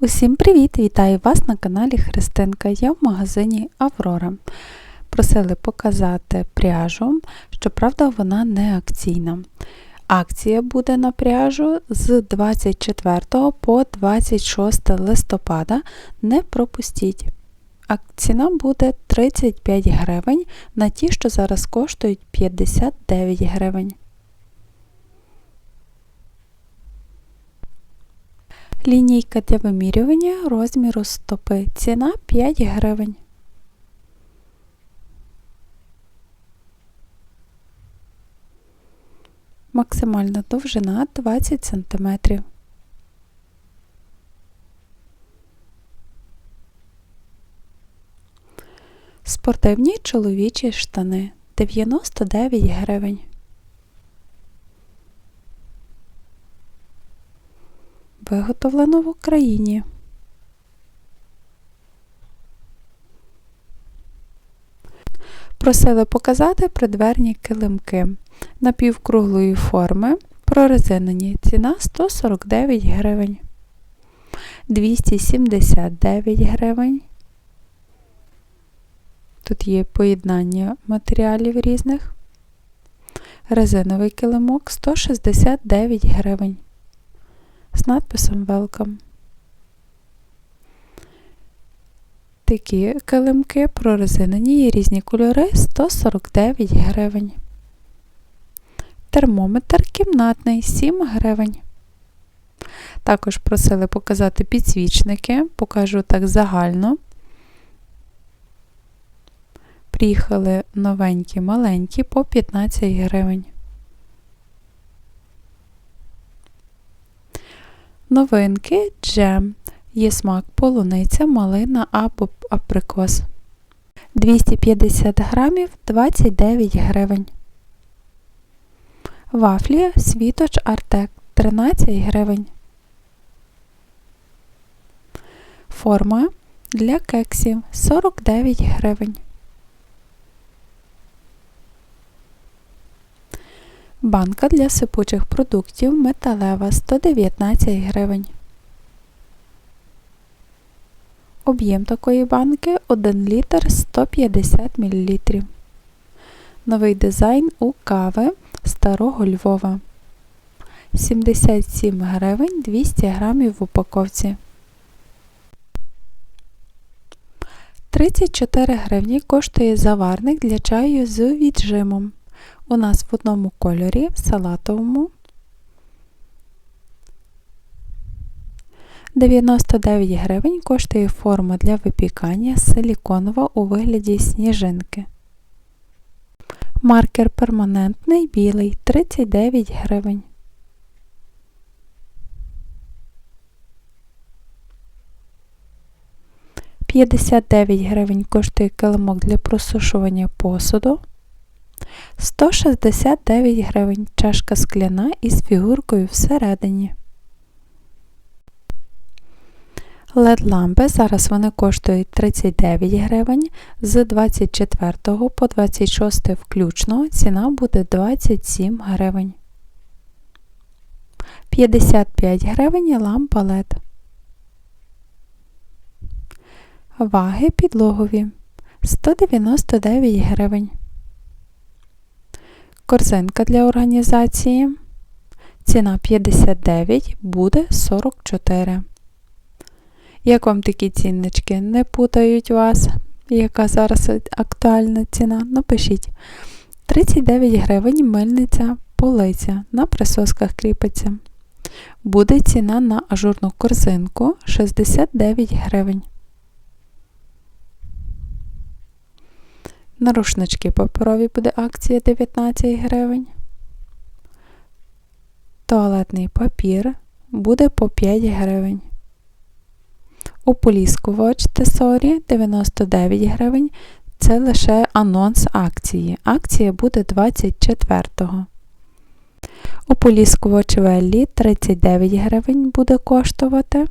Усім привіт! Вітаю вас на каналі Христинка. Я в магазині Аврора. Просили показати пряжу, щоправда, вона не акційна. Акція буде на пряжу з 24 по 26 листопада. Не пропустіть. А ціна буде 35 гривень на ті, що зараз коштують 59 гривень. Лінійка для вимірювання розміру стопи. Ціна 5 гривень. Максимальна довжина 20 см. Спортивні чоловічі штани 99 гривень. Виготовлено в Україні. Просили показати придверні килимки напівкруглої форми, прорезинені. Ціна 149 гривень, 279 гривень. Тут є поєднання матеріалів різних. Резиновий килимок 169 гривень з надписом Welcome. Такі килимки прорезинені є різні кольори 149 гривень. Термометр кімнатний 7 гривень. Також просили показати підсвічники, покажу так загально. Приїхали новенькі маленькі по 15 гривень. Новинки джем. Є смак полуниця, малина або априкос. 250 грамів 29 гривень. Вафлі світоч Артек 13 гривень. Форма для кексів 49 гривень. Банка для сипучих продуктів металева 119 гривень. Об'єм такої банки 1 літр 150 мл. Новий дизайн у кави Старого Львова. 77 гривень 200 грамів в упаковці. 34 гривні коштує заварник для чаю з віджимом. У нас в одному кольорі, в салатовому. 99 гривень коштує форма для випікання силіконова у вигляді сніжинки. Маркер перманентний білий 39 гривень. П'ятдесят гривень коштує килимок для просушування посуду. 169 гривень чашка скляна із фігуркою всередині. led лампи зараз вони коштують 39 гривень, з 24 по 26 включно ціна буде 27 гривень. 55 гривень лампа LED. Ваги підлогові 199 гривень. Корзинка для організації. Ціна 59 буде 44. Як вам такі ціннички? Не путають вас, яка зараз актуальна ціна? Напишіть. 39 гривень мильниця полиця на присосках кріпиться. Буде ціна на ажурну корзинку 69 гривень. На рушнички паперові буде акція 19 гривень. Туалетний папір буде по 5 гривень. Ополіскувач тесорі 99 гривень. Це лише анонс акції. Акція буде 24-го. Ополіскувач Веллі 39 гривень буде коштувати.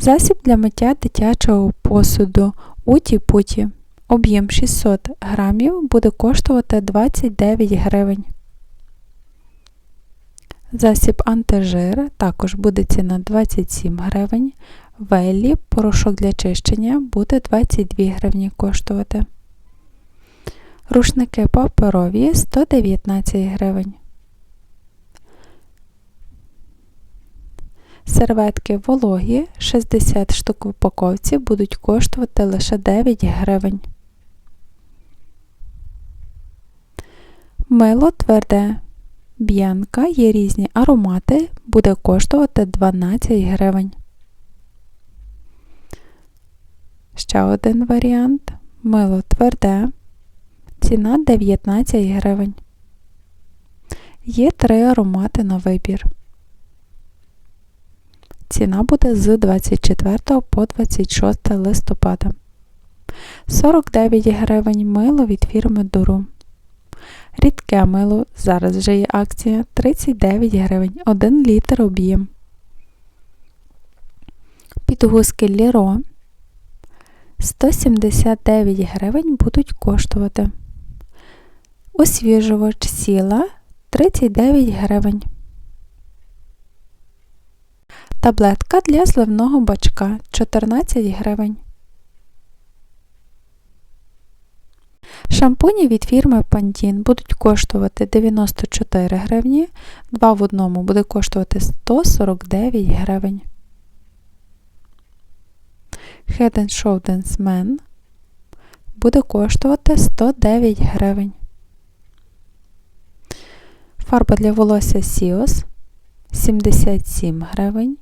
Засіб для миття дитячого посуду Уті-Путі Об'єм 600 грамів буде коштувати 29 гривень. Засіб антижир також буде ціна 27 гривень. Веллі порошок для чищення буде 22 гривні коштувати. Рушники паперові 119 гривень. Серветки вологі 60 штук в упаковці будуть коштувати лише 9 гривень. Мило тверде. Б'янка є різні аромати, буде коштувати 12 гривень. Ще один варіант. Мило тверде. Ціна 19 гривень. Є три аромати на вибір. Ціна буде з 24 по 26 листопада. 49 гривень мило від фірми Дуру. Рідке мило, зараз вже є акція 39 гривень 1 літр об'єм. Підгузки Ліро 179 гривень будуть коштувати. Освіжувач сіла 39 гривень. Таблетка для зливного бачка 14 гривень. Шампуні від фірми Pantene будуть коштувати 94 гривні, 2 в одному буде коштувати 149 гривень. Head Shoulders Men буде коштувати 109 гривень. Фарба для волосся Сіос 77 гривень.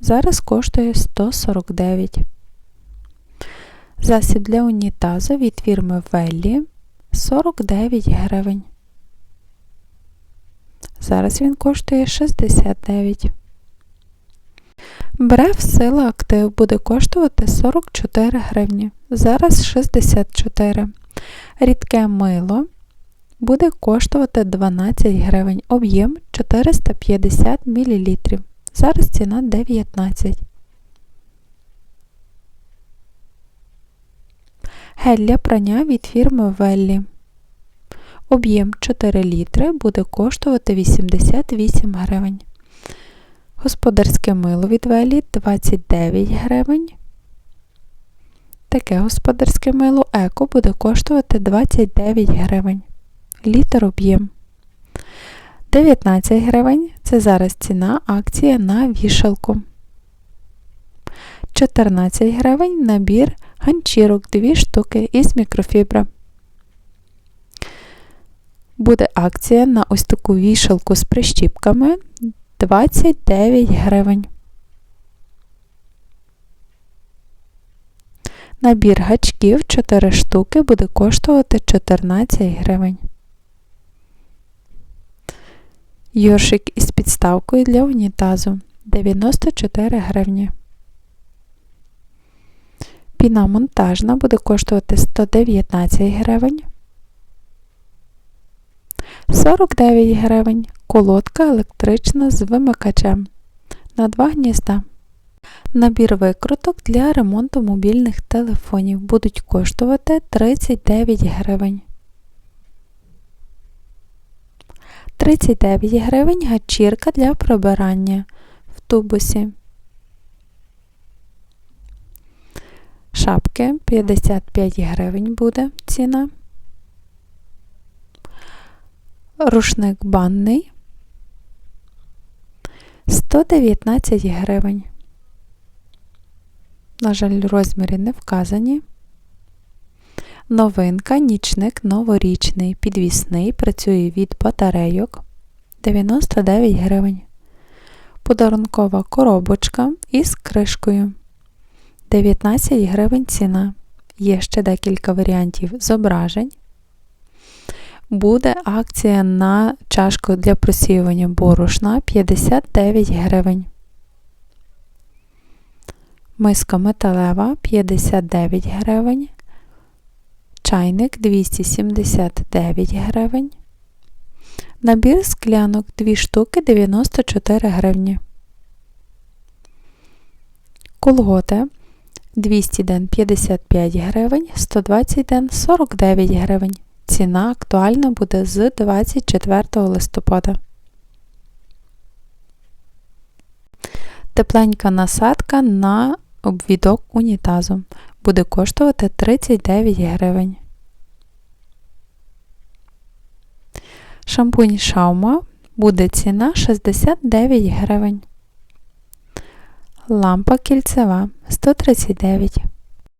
Зараз коштує 149 Засіб для унітазу від фірми Веллі 49 гривень. Зараз він коштує 69. Брев сила актив буде коштувати 44 гривні. Зараз 64. Рідке мило буде коштувати 12 гривень. Об'єм 450 мл. Зараз ціна 19. Гель для прання від фірми Веллі. Об'єм 4 літри буде коштувати 88 гривень. Господарське мило від Веллі 29 гривень. Таке господарське мило еко буде коштувати 29 гривень. Літр об'єм. 19 гривень це зараз ціна акція на вішалку. 14 гривень набір ганчірок 2 штуки із мікрофібра. Буде акція на ось таку вішалку з прищіпками 29 гривень. Набір гачків 4 штуки буде коштувати 14 гривень. Йоршик із підставкою для унітазу 94 гривні. Піна монтажна буде коштувати 119 гривень. 49 гривень. Колодка електрична з вимикачем на 2 гнізда. Набір викруток для ремонту мобільних телефонів будуть коштувати 39 гривень. 39 гривень гачірка для прибирання в тубусі. Шапки 55 гривень буде ціна. Рушник банний 119 гривень. На жаль, розміри не вказані. Новинка нічник новорічний, підвісний, працює від батарейок 99 гривень. Подарункова коробочка із кришкою 19 гривень ціна. Є ще декілька варіантів зображень. Буде акція на чашку для просіювання борошна 59 гривень. Миска металева 59 гривень. Чайник 279 гривень. Набір склянок 2 штуки 94 гривні. Колготи 200 ден 55 гривень, 120 ден 49 гривень. Ціна актуальна буде з 24 листопада. Тепленька насадка на обвідок унітазу. Буде коштувати 39 гривень. Шампунь Шаума буде ціна 69 гривень. Лампа кільцева 139